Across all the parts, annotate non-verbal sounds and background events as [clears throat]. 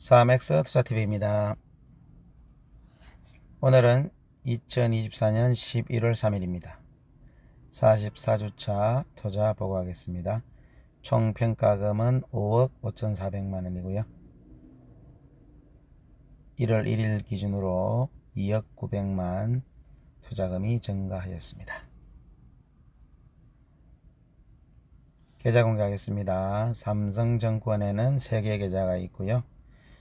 사맥스 투자TV입니다. 오늘은 2024년 11월 3일입니다. 44주차 투자 보고하겠습니다. 총 평가금은 5억 5,400만 원이고요. 1월 1일 기준으로 2억 900만 투자금이 증가하였습니다. 계좌 공개하겠습니다. 삼성증권에는 3개 계좌가 있고요.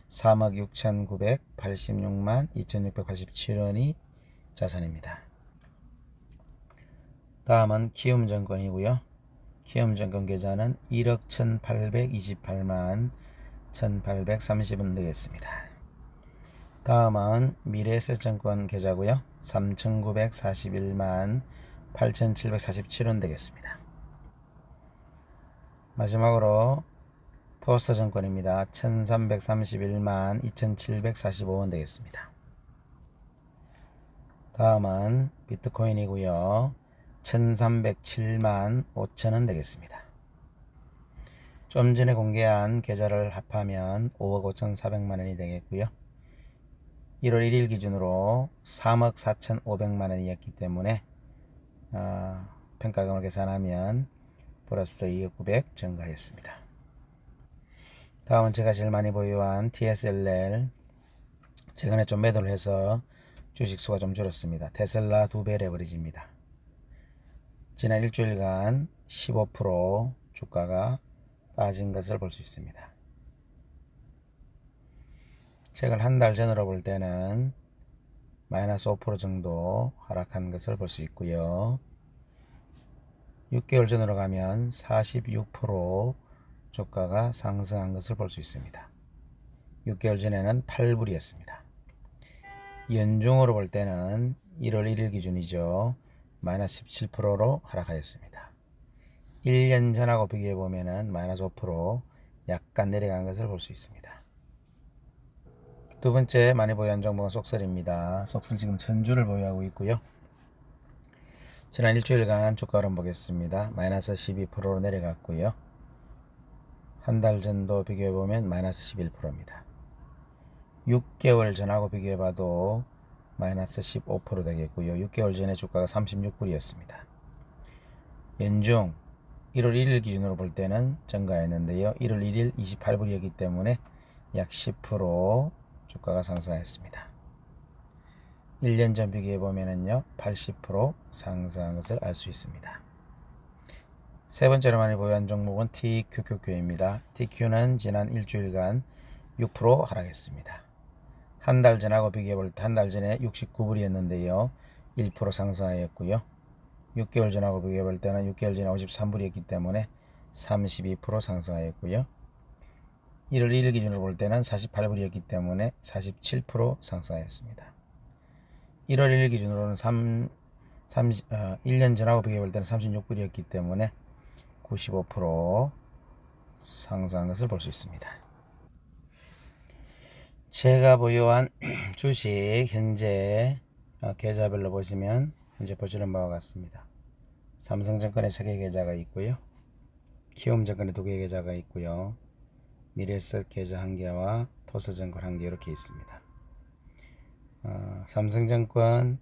3억 6,986만 2,687원이 자산입니다. 다음은 키움증권이고요. 키움증권 계좌는 1억 1,828만 1,830원 되겠습니다. 다음은 미래에셋증권 계좌고요. 3,941만 8,747원 되겠습니다. 마지막으로 토스 증권입니다. 1331만 2745원 되겠습니다. 다음은 비트코인이고요. 1307만 5천원 되겠습니다. 좀 전에 공개한 계좌를 합하면 5억 5,400만 원이 되겠고요. 1월 1일 기준으로 3억 4,500만 원이었기 때문에 어, 평가금을 계산하면 플러스 2억 900 증가했습니다. 다음은 제가 제일 많이 보유한 TSLL 최근에 좀 매도를 해서 주식 수가 좀 줄었습니다. 테슬라 두 배 레버리지입니다. 지난 일주일간 15% 주가가 빠진 것을 볼 수 있습니다. 최근 한 달 전으로 볼 때는 마이너스 5% 정도 하락한 것을 볼 수 있고요. 6개월 전으로 가면 46% 주가가 상승한 것을 볼 수 있습니다. 6개월 전에는 8불이었습니다. 연중으로 볼 때는 1월 1일 기준이죠. 마이너스 17%로 하락하였습니다. 1년 전하고 비교해 보면은 마이너스 5% 약간 내려간 것을 볼 수 있습니다. 두 번째 많이 보유한 종목은 속설입니다. 속설 지금 천주를 보유하고 있고요. 지난 일주일간 주가를 보겠습니다. 마이너스 12%로 내려갔고요. 한 달 전도 비교해 보면 마이너스 11%입니다. 6개월 전하고 비교해 봐도 마이너스 15% 되겠고요. 6개월 전에 주가가 36불이었습니다. 연중 1월 1일 기준으로 볼 때는 증가했는데요. 1월 1일 28불이었기 때문에 약 10% 주가가 상승했습니다. 1년 전 비교해 보면은요, 80% 상승한 것을 알 수 있습니다. 세 번째로 많이 보유한 종목은 TQQQ입니다. TQ는 지난 일주일간 6% 하락했습니다. 한 달 전하고 비교해 볼 때 한 달 전에 69불이었는데요. 1% 상승하였고요. 6개월 전하고 비교해 볼 때는 6개월 전에 53불이었기 때문에 32% 상승하였고요. 1월 1일 기준으로 볼 때는 48불이었기 때문에 47% 상승하였습니다. 1월 1일 기준으로는 3, 30, 어, 1년 전하고 비교해 볼 때는 36불이었기 때문에 95% 상승한 것을 볼 수 있습니다. 제가 보유한 [clears throat] 주식 현재 어, 계좌별로 보시면 현재 보시는 바와 같습니다. 삼성증권에 3개 계좌가 있고요. 키움증권에 2개 계좌가 있고요. 미래에셋 계좌 1개와 토스증권 1개 이렇게 있습니다. 어, 삼성증권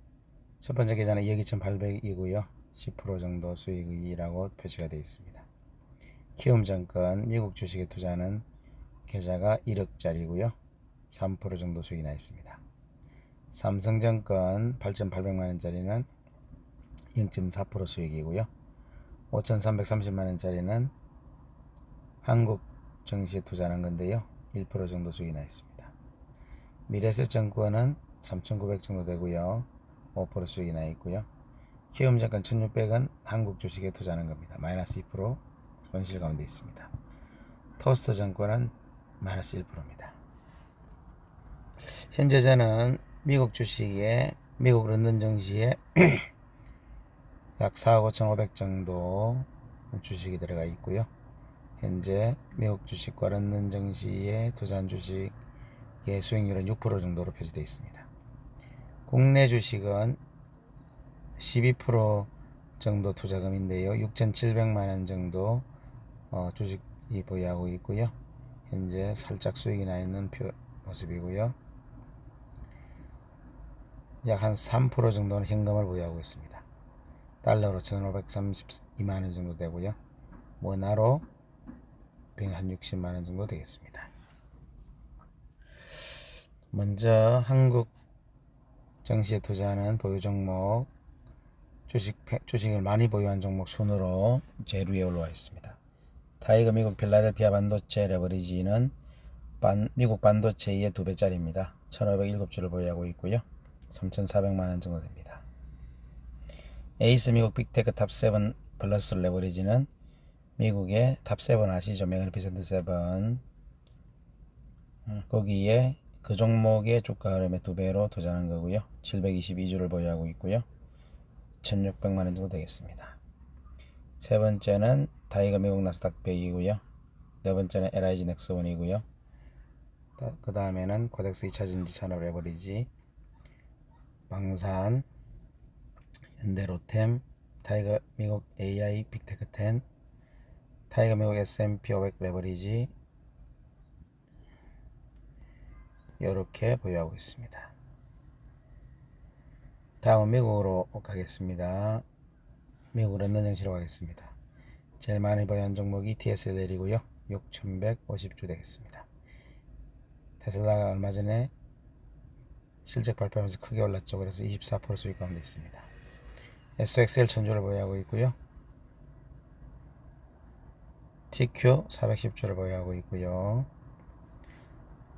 첫 번째 계좌는 2억 2,800이고요. 10% 정도 수익이라고 표시가 되어 있습니다. 키움 증권 미국 주식에 투자하는 계좌가 1억짜리고요. 3% 정도 수익이 나 있습니다. 삼성증권 8,800만 원짜리는 0.4% 수익이고요. 5,330만 원짜리는 한국 증시에 투자하는 건데요. 1% 정도 수익이 나 있습니다. 미래에셋 증권은 3,900 정도 되고요. 5% 수익이 나 있고요. 키움증권 1,600은 한국 주식에 투자하는 겁니다. 마이너스 2% 손실 가운데 있습니다. 토스트 증권은 마이너스 1%입니다. 현재 저는 미국 주식에 미국 런던 증시에 [clears throat] 약 4억 5,500 정도 주식이 들어가 있고요. 현재 미국 주식과 런던 증시에 투자한 주식의 수익률은 6% 정도 로 표시되어 있습니다. 국내 주식은 12% 정도 투자금인데요. 6,700만 원 정도 어, 주식이 보유하고 있고요. 현재 살짝 수익이 나 있는 표, 모습이고요. 약 한 3% 정도는 현금을 보유하고 있습니다. 달러로 1,532만 원 정도 되고요. 원화로 160만 원 정도 되겠습니다. 먼저 한국 증시에 투자하는 보유 종목 주식 주식을 많이 보유한 종목 순으로 제일 위에 올라와 있습니다. 타이거 미국 필라델피아 반도체 레버리지는 반, 미국 반도체의 두 배짜리입니다. 1,507주를 보유하고 있고요. 3,400만 원 정도 됩니다. 에이스 미국 빅테크 탑7 플러스 레버리지는 미국의 탑7 아시죠? 메그니피센트 7 어, 거기에 그 종목의 주가 흐름의 두 배로 투자하는 거고요. 722주를 보유하고 있고요. 1,600만 원 정도 되겠습니다. 세 번째는 타이거 미국 나스닥 100이고요. 네 번째는 LIG 넥스원이고요. 그 다음에는 코덱스 2차전지 산업 레버리지, 방산, 현대로템, 타이거 미국 AI 빅테크 10, 타이거 미국 S&P 500 레버리지 이렇게 보유하고 있습니다. 다음은 미국으로 가겠습니다. 미국 런던 증시로 가겠습니다. 제일 많이 보유한 종목이 TSL이고요. 6,150주 되겠습니다. 테슬라가 얼마 전에 실적 발표하면서 크게 올랐죠. 그래서 24% 수익 가운데 있습니다. SXL 천주를 보유하고 있고요. TQ 410주를 보유하고 있고요.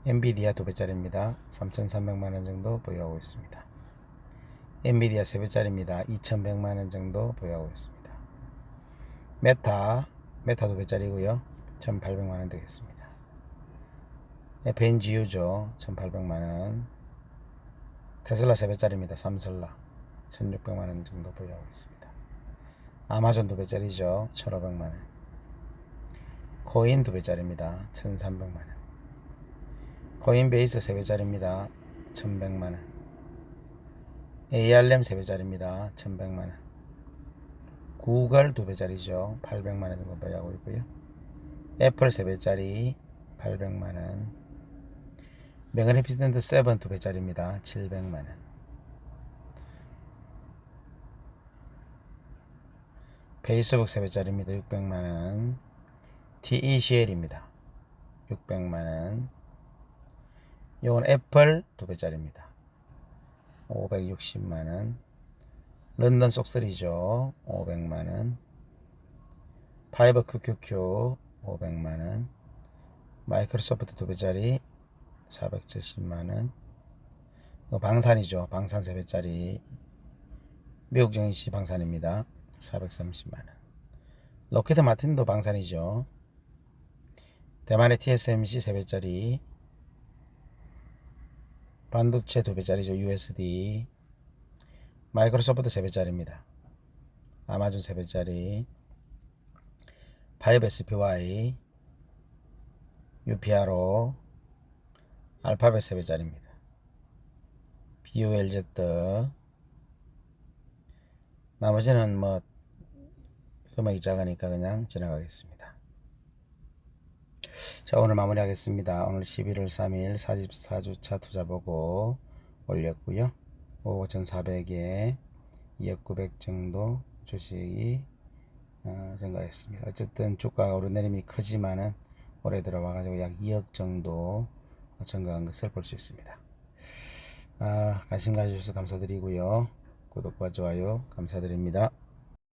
엔비디아 두 배짜리입니다. 3,300만 원 정도 보유하고 있습니다. 엔비디아 세 배짜리입니다. 2,100만 원 정도 보유하고 있습니다. 메타 메타 두 배짜리고요. 1,800만 원 되겠습니다. FNGU죠. 1,800만 원. 테슬라 세 배짜리입니다. 삼슬라 1,600만 원 정도 보유하고 있습니다. 아마존 두 배짜리죠. 1,500만 원. 코인 두 배짜리입니다. 1,300만 원. 코인베이스 3배짜리입니다. 1100만원. ARM 3배짜리입니다. 1100만원. 구글 2배짜리죠. 800만원 정도 보유하고 있고요. 애플 3배짜리 800만원. 메가니피센트 7 2배짜리입니다. 700만원. 페이스북 3배짜리입니다. 600만원. TECL입니다. 600만원. 이건 애플 두 배짜리입니다. 560만원. 런던 속설이죠. 500만원. 파이버 QQQ 500만원. 마이크로소프트 두 배짜리 470만원. 이거 방산이죠. 방산 세 배짜리. 미국 정시 방산입니다. 430만원. 로켓 마틴도 방산이죠. 대만의 TSMC 세 배짜리 반도체 두 배짜리죠. USD. 마이크로소프트 세 배짜리입니다. 아마존 세 배짜리. 파이브 SPY. UPRO. 알파벳 세 배짜리입니다. BULZ. 나머지는 뭐 금액이 작으니까 그냥 지나가겠습니다. 자 오늘 마무리하겠습니다. 오늘 11월 3일 44주차 투자보고 올렸고요. 5,400에 2억 900 정도 주식이 어, 증가했습니다. 어쨌든 주가가 오르내림이 크지만은 올해 들어와 가지고 약 2억 정도 증가한 것을 볼 수 있습니다. 아, 관심 가져주셔서 감사드리고요. 구독과 좋아요 감사드립니다.